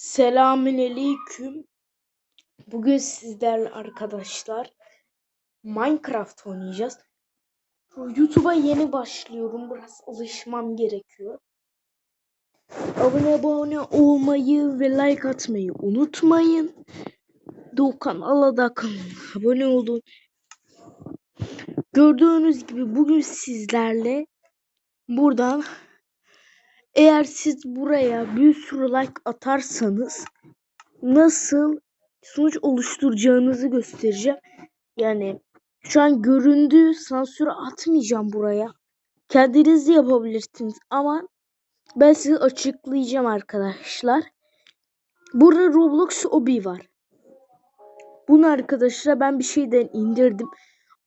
Selamünaleyküm. Bugün sizlerle arkadaşlar Minecraft oynayacağız. YouTube'a yeni başlıyorum. Biraz alışmam gerekiyor. Abone abone olmayı ve like atmayı unutmayın. Doğukan Alada abone olun. Gördüğünüz gibi bugün sizlerle buradan eğer siz buraya bir sürü like atarsanız nasıl sonuç oluşturacağınızı göstereceğim. Yani şu an göründüğü sansürü atmayacağım buraya. Kendiniz de yapabilirsiniz ama ben size açıklayacağım arkadaşlar. Burada Roblox Obi var. Bunu arkadaşlar ben bir şeyden indirdim.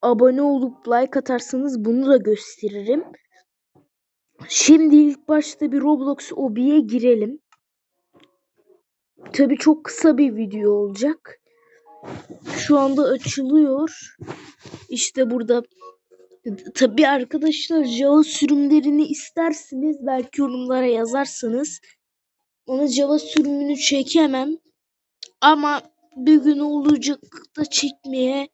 Abone olup like atarsanız bunu da gösteririm. Şimdi ilk başta bir Roblox Obi'ye girelim. Tabi çok kısa bir video olacak. Şu anda açılıyor. İşte burada tabi arkadaşlar Java sürümlerini istersiniz. Belki yorumlara yazarsanız. Ona Java sürümünü çekemem. Ama bir gün olacak da çekmeye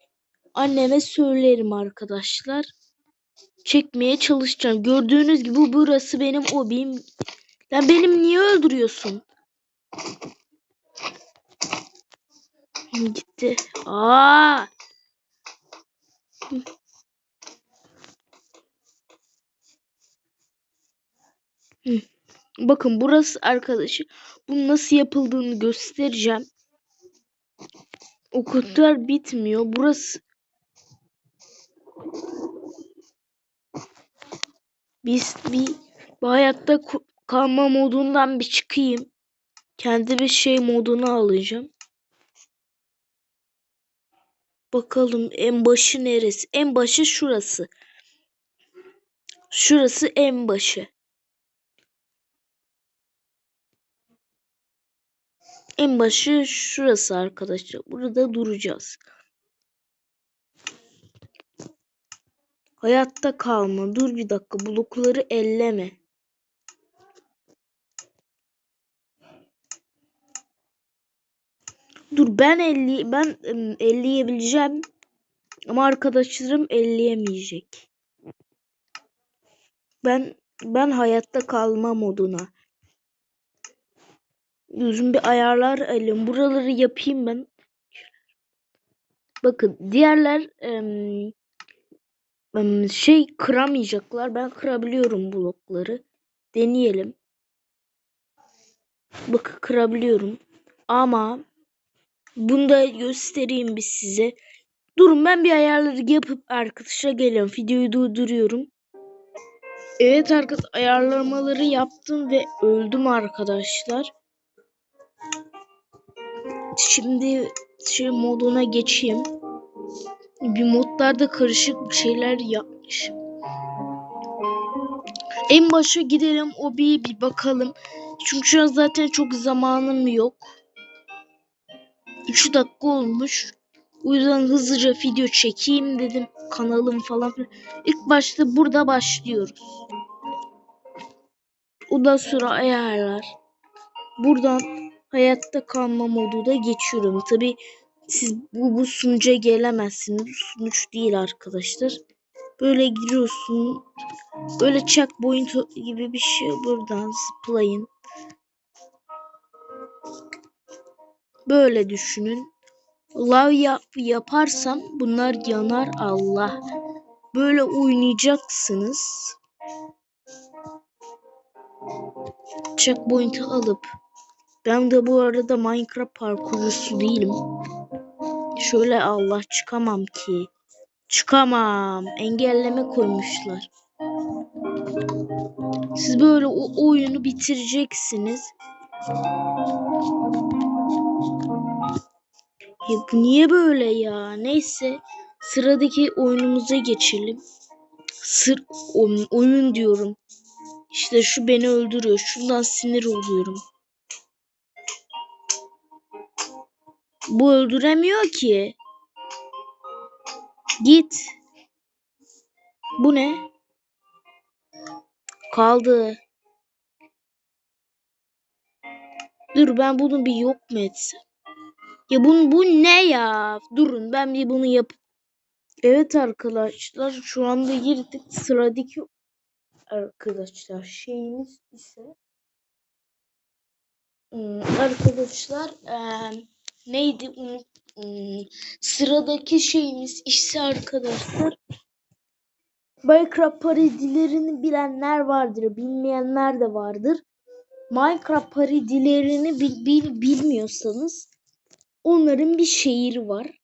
anneme söylerim arkadaşlar. Çekmeye çalışacağım. Gördüğünüz gibi burası benim obim. Lan benim niye öldürüyorsun? Gitti. Aa! Bakın burası arkadaşı. Bu nasıl yapıldığını göstereceğim. O kadar bitmiyor. Burası Biz bir, hayatta kalma modundan bir çıkayım. Kendi bir şey modunu alacağım. Bakalım en başı neresi? En başı şurası. Şurası en başı. En başı şurası arkadaşlar. Burada duracağız. Hayatta kalma. Dur bir dakika. Blokları elleme. Dur ben elli ben elleyebileceğim. Ama arkadaşlarım elleyemeyecek. Ben ben hayatta kalma moduna. Uzun bir ayarlar elim. Buraları yapayım ben. Bakın diğerler şey kıramayacaklar. Ben kırabiliyorum blokları. Deneyelim. Bak kırabiliyorum. Ama bunu da göstereyim bir size. Durun ben bir ayarları yapıp arkadaşa geliyorum. Videoyu durduruyorum. Evet arkadaş ayarlamaları yaptım ve öldüm arkadaşlar. Şimdi şey moduna geçeyim. Bir modlarda karışık şeyler yapmış. En başa gidelim o bir bir bakalım. Çünkü şu an zaten çok zamanım yok. 3 dakika olmuş. O yüzden hızlıca video çekeyim dedim. Kanalım falan. İlk başta burada başlıyoruz. Ondan sonra ayarlar. Buradan hayatta kalma modu da geçiyorum. Tabi siz bu, bu sunuca gelemezsiniz. Bu sunuç değil arkadaşlar. Böyle giriyorsun. Böyle checkpoint gibi bir şey buradan zıplayın. Böyle düşünün. Lav yap yaparsam bunlar yanar Allah. Böyle oynayacaksınız. Checkpoint'i alıp ben de bu arada Minecraft parkurcusu değilim. Şöyle Allah çıkamam ki. Çıkamam. Engelleme koymuşlar. Siz böyle o oyunu bitireceksiniz. Ya bu niye böyle ya? Neyse. Sıradaki oyunumuza geçelim. Sır oyun diyorum. İşte şu beni öldürüyor. Şundan sinir oluyorum. Bu öldüremiyor ki. Git. Bu ne? Kaldı. Dur ben bunu bir yok mu etsem? Ya bu, bu ne ya? Durun ben bir bunu yap. Evet arkadaşlar şu anda girdik. Sıradaki arkadaşlar şeyimiz ise Hmm, arkadaşlar eee, neydi? Unut hmm, sıradaki şeyimiz ise arkadaşlar. Minecraft parodilerini bilenler vardır bilmeyenler de vardır. Minecraft parodilerini bil, bil, bilmiyorsanız onların bir şehri var.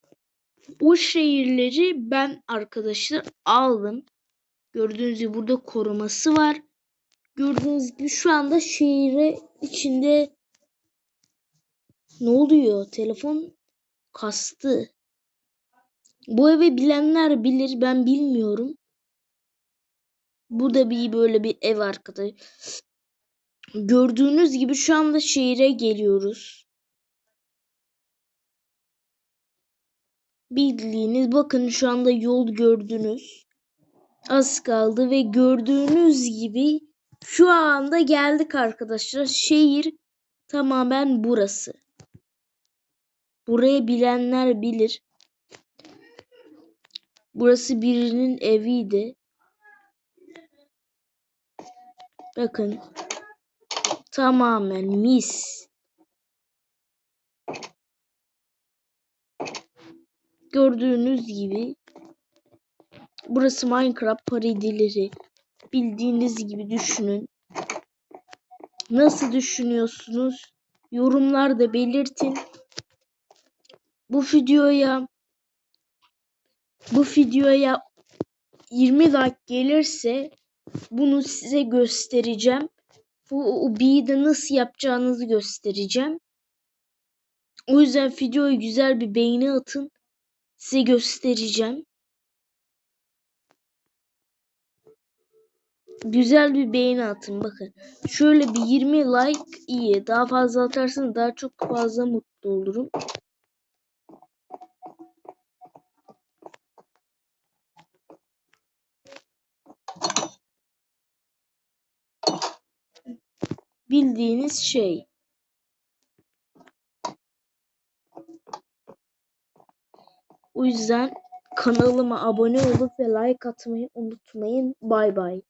O şehirleri ben arkadaşlar aldım. Gördüğünüz gibi burada koruması var. Gördüğünüz gibi şu anda şehre içinde ne oluyor? Telefon kastı. Bu evi bilenler bilir. Ben bilmiyorum. Bu da bir böyle bir ev arkadaş. Gördüğünüz gibi şu anda şehire geliyoruz. Bildiğiniz bakın şu anda yol gördünüz. Az kaldı ve gördüğünüz gibi şu anda geldik arkadaşlar. Şehir tamamen burası. Burayı bilenler bilir. Burası birinin eviydi. Bakın. Tamamen mis. Gördüğünüz gibi burası Minecraft parodileri. Bildiğiniz gibi düşünün. Nasıl düşünüyorsunuz? Yorumlarda belirtin. Bu videoya bu videoya 20 like gelirse bunu size göstereceğim. Bu o de nasıl yapacağınızı göstereceğim. O yüzden videoya güzel bir beğeni atın. Size göstereceğim. Güzel bir beğeni atın bakın. Şöyle bir 20 like iyi. Daha fazla atarsanız daha çok fazla mutlu olurum. Bildiğiniz şey. O yüzden kanalıma abone olup ve like atmayı unutmayın. Bay bay.